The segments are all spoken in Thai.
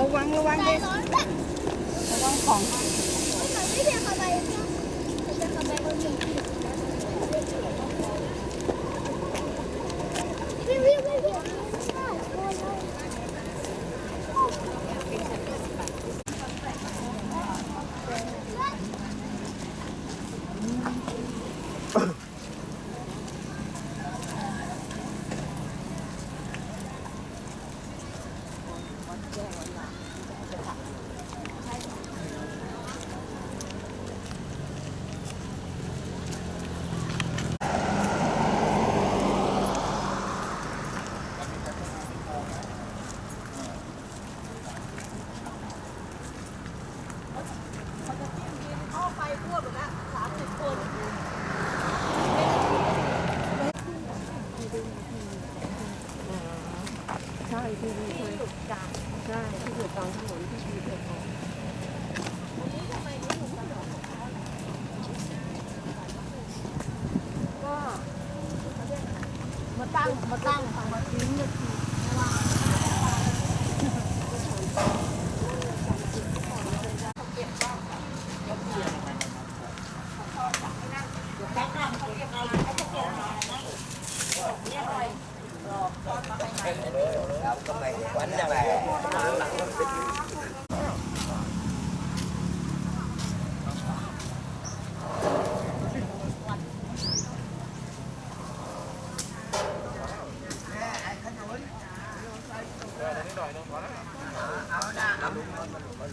ระวังระวังเลยระวังของ ไม่เพียงอะไร ที่นี่ใช่ใช่ที่อยู่กลางทั้งหมด็กของ มาตั้งมาตั้งมาทิ้งเนี่ย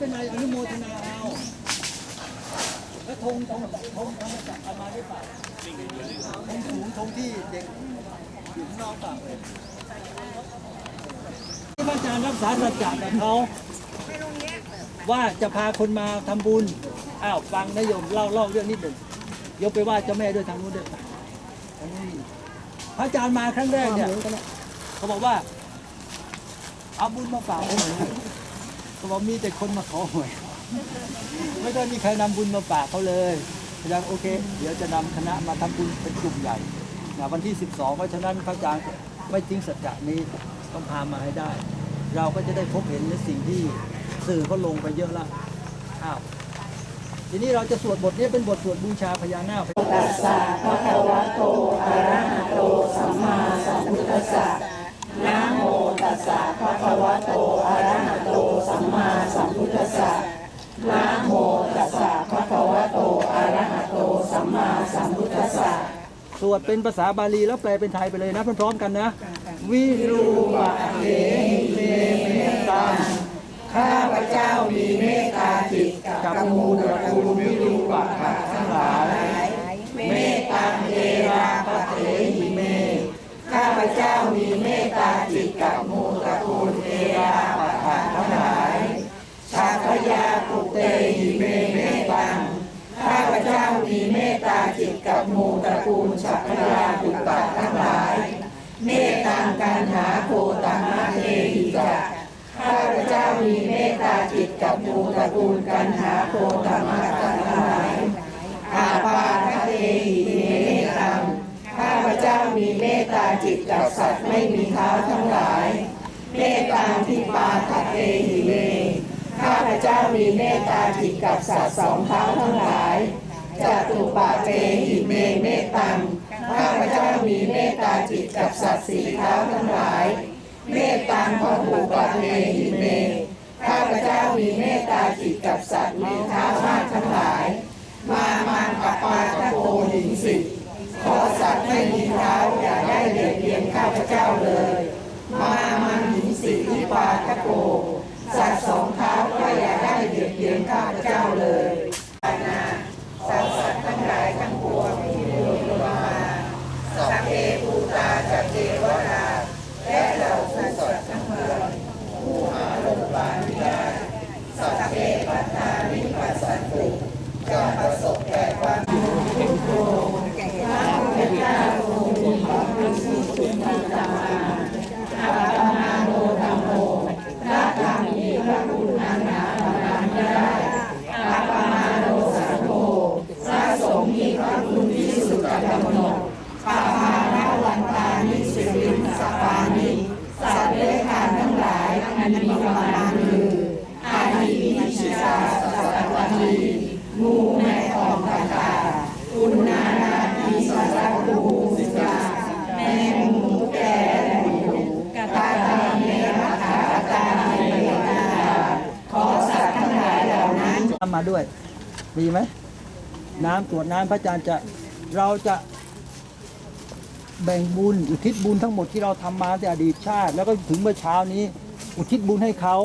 ป็นไรอนุโมทนาเอาแล้วธงธงธงธงจะเอามาได้เปล่าธงสูงธงที่เด็กอยู่ข้างนอกเปล่าที่พระอาจารย์รักษาสัจจะกับเขาว่าจะพาคนมาทำบุญ อ้าวฟังนะโยมเล่าเล่าเรื่องนิดหนึ่งยกไปว่าเจ้าแม่ด้วยทางนู้นด้วยทางนี้พระอาจารย์มาครั้งแรกเนี่ยเขาบอกว่าเอาบุญมาฝากผมหน่อย เขาบอกมีแต่คนมาขอหวย ไม่ได้มีใครนำบุญมาฝากเขาเลยอาจารย์โอเค เดี๋ยวจะนำคณะมาทำบุญเป็นกลุ่มใหญ่นะวันที่ 12 เพราะฉะนั้นพระอาจารย์ไม่ทิ้งสัจจะนี้ต้องพามาให้ได้ เราก็จะได้พบเห็นในสิ่งที่สื่อเขาลงไปเยอะละอ้าวทีนี้เราจะสวดบทนี้เป็นบทสวดบูชาพญานาคตัสสะภะคะวะโต อะระหะโต สัมมาสัมพุทธัสสะนะโมตัสสะภะคะวะโต อะระหะโต สัมมาสัมพุทธัสสะนะโมตัสสะภะคะวะโต อะระหะโต สัมมาสัมพุทธัสสะ สวดเป็นภาษาบาลีแล้วแปลเป็นไทยไปเลยนะพร้อมๆกันนะ วิรูปะเขหิเมเมตังข้าพเจ้ามีเมตตาจิตกับมูลตระกูลวิรูปะขะทั้งหลายเมตตาเอราปะเถหิเมข้าพเจ้า จิตกับมูตระกูลชัพพยาปุตตะทั้งหลาย เมตตังการหาโคตัมะเทหิจะข้าพเจ้ามีเมตตาจิตกับมูตระกูลกันหาโคตัมะทั้งหลายอาปาทะเทหิเมตังข้าพเจ้ามีเมตตาจิตกับสัตว์ไม่มีเท้าทั้งหลาย เมตตาที่ปาทะเทหิเมข้าพเจ้ามีเมตตาจิตกับสัตว์สองเท้าทั้งหลาย จตุปาเตหิเมเมตตังข้าพเจ้ามีเมตตาจิตกับสัตว์สี่เท้าทั้งหลาย เมตตังพหุปาเทหิเม ข้าพเจ้ามีเมตตาจิตกับสัตว์มีเท้ามากทั้งหลาย มามันปปาตะโกหิงสิขอสัตว์ไม่มีเท้าอย่าได้เบียดเบียนข้าพเจ้าเลย มามันหิงสิที่ปาตะโก สัตว์สองเท้าก็อย่าได้เบียดเบียนข้าพเจ้าเลยนาสัตว์สัตว์ทั้งหลายทั้งปวงที่มีลงมาสัพเพปูตาจักเทวราและเราสัตว์สัตว์ทั้งปวงผู้หาลงบาลไม่ได้ คุณอันหาประมาณไม่ได้อาปามาโนสาโทพระสงฆ์มีพระคุณที่สุดกำหนดปามานาวันตานิสิริสปานิสัตว์เลื้อยคลานทั้งหลายอันมีประมาณคืออาหิวิชิตาสัตตวีงูแม่อองกาตาอุณนานาทีสัตตคูสิกาแมงหมูแก่และหนูกาตาเมรัขาตาเมยนาขอสัตว์ทั้งหลายเหล่านั้น น้ำมา ด้วย ดีไหม น้ำตรวจน้ำพระอาจารย์จะเราจะแบ่งบุญอุทิศบุญทั้งหมดที่เราทำมาแต่อดีตชาติ แล้วก็ถึงเมื่อเช้านี้ อุทิศบุญให้เขา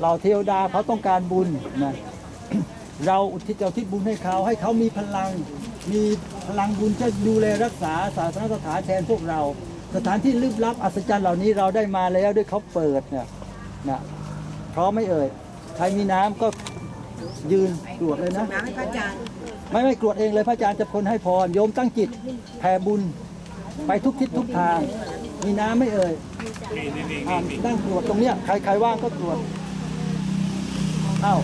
เราเทวดาเขาต้องการบุญนะเราอุทิศเราอุทิศบุญให้เขาให้เขามีพลัง มีพลังบุญจะดูแลรักษาศาสนสถานแทนพวกเรา สถานที่ลึกลับอัศจรรย์เหล่านี้เราได้มาแล้วด้วยเขาเปิดเนี่ยนะพร้อมไม่เอ่ยใครมีน้ำก็ ยืนกรวดเลยนะ น้ำให้พระอาจารย์ไม่ไม่กรวดเองเลยพระอาจารย์จะพลให้พรโยมตั้งจิตแผ่บุญ ไปทุกทิศทุกทาง มีน้ำไม่เอ่ยอ่าตั้งกรวดตรงเนี้ยใครใครว่างก็กรวดอ้าว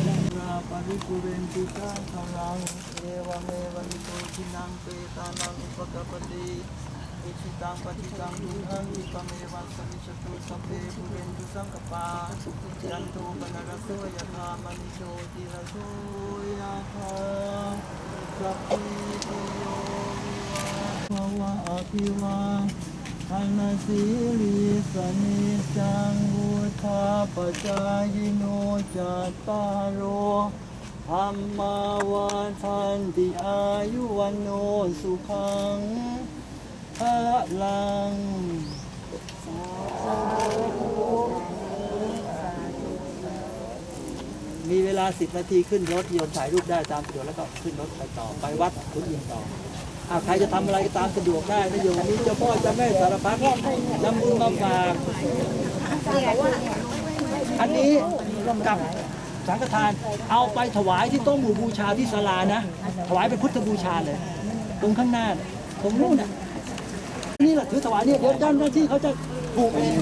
ปริปุเรนติกาขลังเอวเมวันโตทินังเปตานังอุปกปปติ อิชิตังปฏิตังดุหังอิปะเมวัสสมิชตุสัพเพปุเรนตุสังกปายันโตปนรสโสยธามณิโชติระโสยธาสัพพิติโยวิวัชภวะอภิวาทานสีลิสนิจังวุธาปจายโนจัตตาโรธรรมาวันทันติอายุวันโนสุขัง ลังมีเวลาสิบนาทีขึ้นรถโยนถ่ายรูปได้ตามสะดวกแล้วก็ขึ้นรถไปต่อไปวัดทุนยินต่ออาใครจะทำอะไรก็ตามสะดวกได้นะโยมมีเจ้าพ่อเจ้าแม่สารพัดนำบุญมาฝากอันนี้กับสังฆทานเอาไปถวายที่โต๊ะหมู่บูชาที่ศาลานะ ถวายเป็นพุทธบูชาเลย ตรงข้างหน้าตรงนู้นน่ะ นี่แหละถือถวายเนี่ยเดี๋ยวเจ้าหน้าที่เขาจะปลูกเอง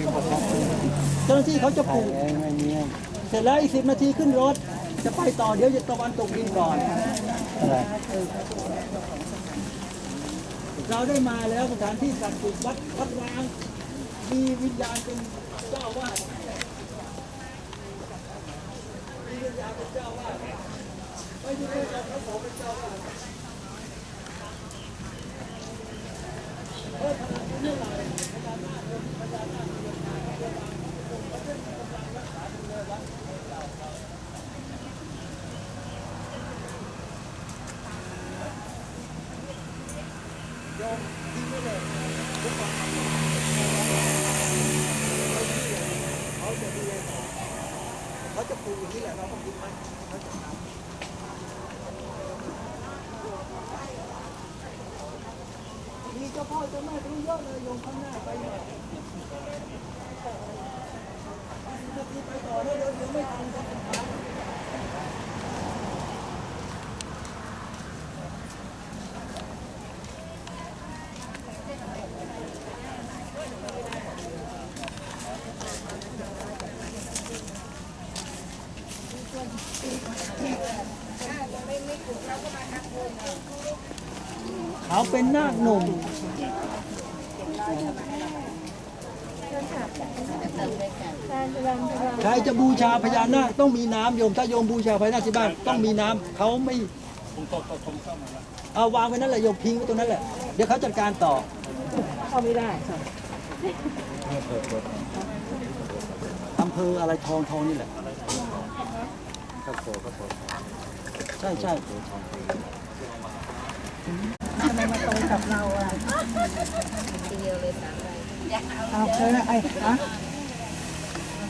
เจ้าหน้าที่เขาจะปลูกเสร็จแล้วอีกสิบนาทีขึ้นรถ จะไปต่อเดี๋ยวจะตะวันตกดินก่อน เราได้มาแล้วสถานที่ศักดิ์สิทธิ์วัดวัดวาง มีวิญญาณเป็นเจ้าวาดมีวิญญาณเป็นเจ้าวาดไม่ใช่เจ้าพระสงฆ์เป็นเจ้าวาส เขาจะปลูกอย่างนี้แหละเราต้องกินมันเขาจะทำมีเจ้าพ่อเจ้าแม่รู้เยอะเลยโยมข้างหน้าไปหน่อยนาทีไปต่อได้เดี๋ยวเดี๋ยวไม่ทัน เขาเป็นนาคหนุ่มใครจะบูชาพญานาคต้องมีน้ำโยม ถ้าโยมบูชาพญานาคที่บ้านต้องมีน้ำเขาไม่เอาวางไว้นั่นแหละโยมพิงไว้ตรงนั้นแหละ เดี๋ยวเขาจัดการต่อเข้าไม่ได้ค่ะอำเภออะไรทองทองนี่แหละ ใช่ใช่ทำไมมาตรงกับเราอะเอาเคยนะไอ้ฮะ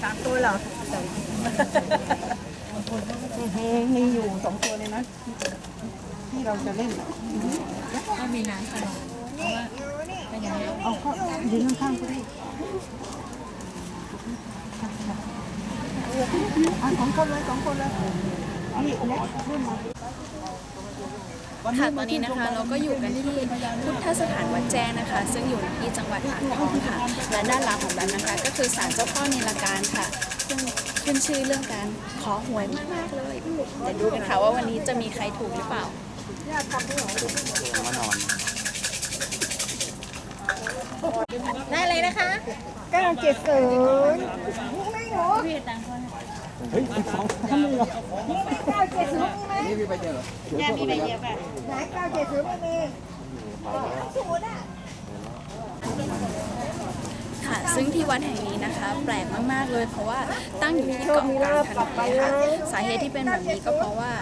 สามตัวเหรอเฮ้มีอยู่สองตัวเลยนะที่เราจะเล่นก็มีน้ำขนมเอาเข้ายืนข้างๆก็ได้ อะสองคนเลยสองคนเลยนี่เล็กรุ่นมาค่ะตอนนี้นะคะเราก็อยู่กันที่พุทธสถานวัดแจ้งนะคะ ซึ่งอยู่ที่จังหวัดอ่างทองค่ะและด้านหลังของเรานะคะ ก็คือศาลเจ้าพ่อนิลการค่ะ ซึ่งขึ้นชื่อเรื่องการขอหวยมากๆเลยเดี๋ยวดูกันค่ะว่าวันนี้จะมีใครถูกหรือเปล่าได้เลยนะคะเก้าเจ็ดศูนย์ไม่หนู เฮ้ยสองท่านเลยเหรอเก้าเจ็ดศูนย์มีไหมนี่มีใบเดียวเหรอแม่มีใบเดียวแบบไหนเก้าเจ็ดศูนย์ไม่มีศูนย์อะค่ะซึ่งที่วัดแห่งนี้นะคะ แปลกมากๆเลย เพราะว่าตั้งอยู่ที่เกาะกลางถนนเลยค่ะสาเหตุที่เป็นแบบนี้ก็เพราะว่า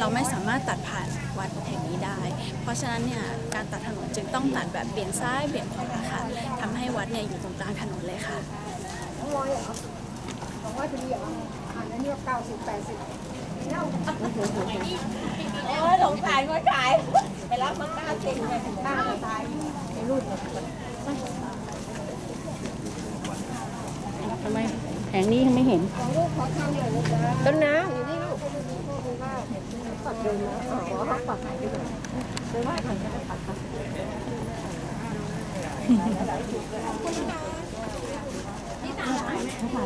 เราไม่สามารถตัดผ่านวัดแห่งนี้ได้ เพราะฉะนั้นเนี่ยการตัดถนนจึงต้องตัดแบบเบี่ยงซ้ายเบี่ยงขวาค่ะทำให้วัดเนี่ยอยู่ตรงกลางถนนเลยค่ะ บอกว่าจะมีเหรออ่านอันนี้เก้าสิบแปดสิบเน่าโอ้ยสงสารคนขาย ไปรับมาเก้าสิบเลยป้าจะตายในรุ่นทำไมแผงนี้ยังไม่เห็น ต้นน้ำอยู่นี่ลูกปัดเดินนะอ๋อขาปัดไหนไปก่อนเดินว่าทางจะปั ดค่ะ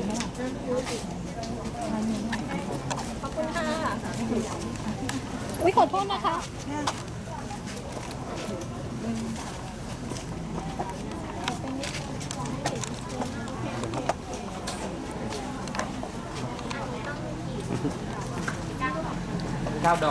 อุ้ยขอโทษนะคะเก้าด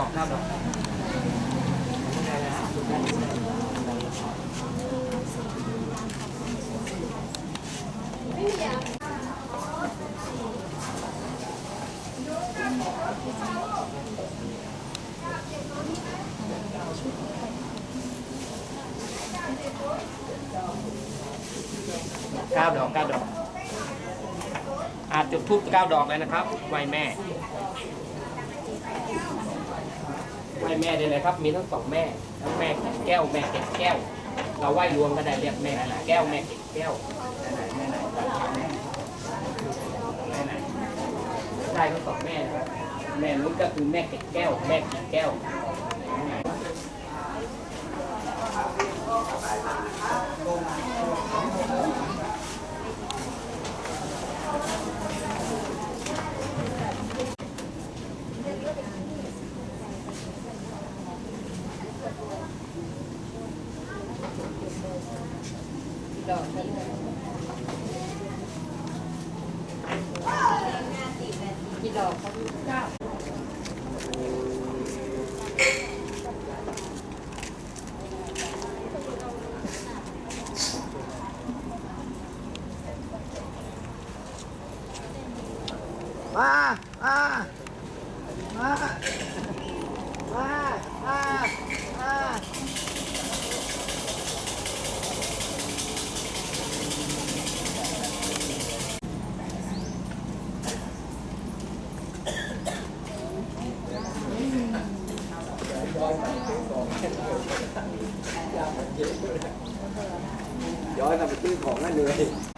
เก้าดอกเก้าดอกอาจจุดทูบเก้าดอกเลยนะครับไหวแม่ไหวแม่ได้เลยครับ มีทั้งสองแม่ทั้งแม่แก้วแม่เก็บแก้ว เราไหวรวมก็ได้เรียกแม่แก้วแม่เก็บแก้วแม่ไหนแม่ไหนแม่ไหนได้ทั้งสองแม่ครับแม่นู้นก็คือแม่เก็บแก้ว แม่เก็บแก้ว มามามามามามาย้อยกลับไปซื้อของนั่นเลย